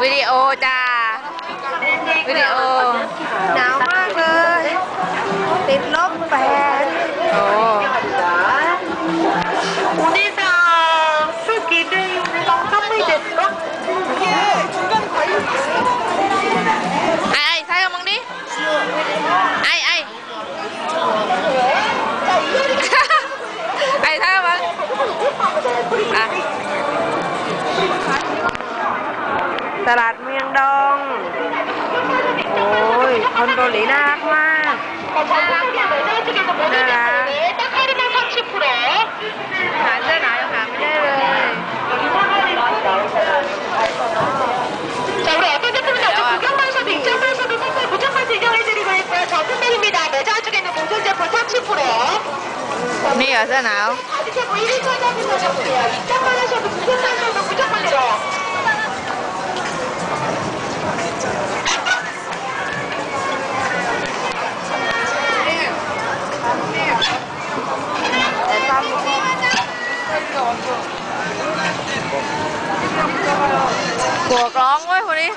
จ้า วิดีโอ หนาวมากเลย ติดลบแปด โอ้ お姉さん、さっきで寒いですか ไอ้ไอ้ใส่กับมึงดิ ไ ตลาดเมืองดอง โอ้ย คนเกาหลีน่ารักมาก น่ารักหาเสื้อหนาวยังหาไม่ได้เลยนี่เหรอเสื้อหนาว หัวกร้องเว้ยคนนี้